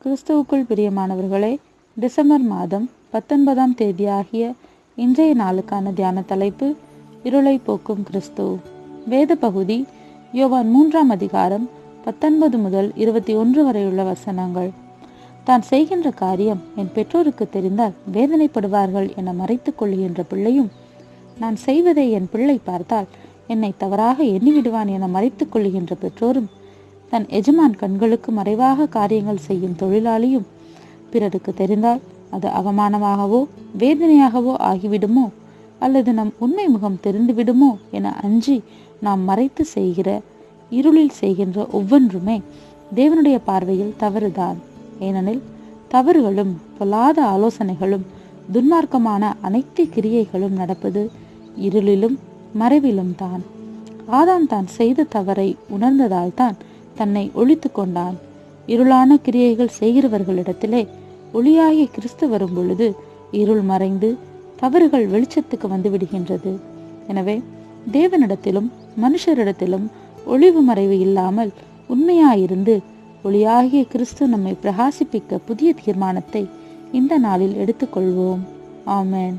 கிறிஸ்துவுக்குள் பிரியமானவர்களே டிசம்பர் மாதம் பத்தொன்பதாம் தேதியாகிய இன்றைய நாளுக்கான தியான தலைப்பு இருளை போக்கும் கிறிஸ்து. வேத பகுதி யோவான் மூன்றாம் அதிகாரம் பத்தொன்பது முதல் இருபத்தி ஒன்று வரையுள்ள வசனங்கள். தான் செய்கின்ற காரியம் என் பெற்றோருக்கு தெரிந்தால் வேதனைப்படுவார்கள் என மறைத்துக் கொள்கின்ற பிள்ளையும் நான் செய்வதை என் பிள்ளை பார்த்தால் என்னை தவறாக எண்ணிவிடுவான் என மறைத்துக் கொள்கின்ற பெற்றோரும் தன் எஜமான் கண்களுக்கு மறைவாக காரியங்கள் செய்யும் தொழிலாளியும் பிறருக்கு தெரிந்தால் அது அவமானமாகவோ வேதனையாகவோ ஆகிவிடுமோ? அல்லது நம் உண்மை முகம் தெரிந்துவிடுமோ என அஞ்சி நாம் மறைத்து செய்கிற இருளில் செய்கின்ற ஒவ்வொன்றுமே தேவனுடைய பார்வையில் தவறுதான். ஏனெனில் தவறுகளும் பொல்லாத ஆலோசனைகளும் துன்மார்க்கமான அனைத்து கிரியைகளும் நடப்பது இருளிலும் மறைவிலும் தான். ஆதாம் தான் செய்த தவறை உணர்ந்ததால் தான் தன்னை ஒழித்து கொண்டான். இருளான கிரியைகள் செய்கிறவர்களிடத்திலே ஒளியாகிய கிறிஸ்து வரும் பொழுது இருள் மறைந்து தவறுகள் வெளிச்சத்துக்கு வந்து விடுகின்றது எனவே தேவனிடத்திலும் மனுஷரிடத்திலும் ஒளிவு மறைவு இல்லாமல் உண்மையாயிருந்து ஒளியாகிய கிறிஸ்து நம்மை பிரகாசிப்பிக்க புதிய தீர்மானத்தை இந்த நாளில் எடுத்துக்கொள்வோம். ஆமென்.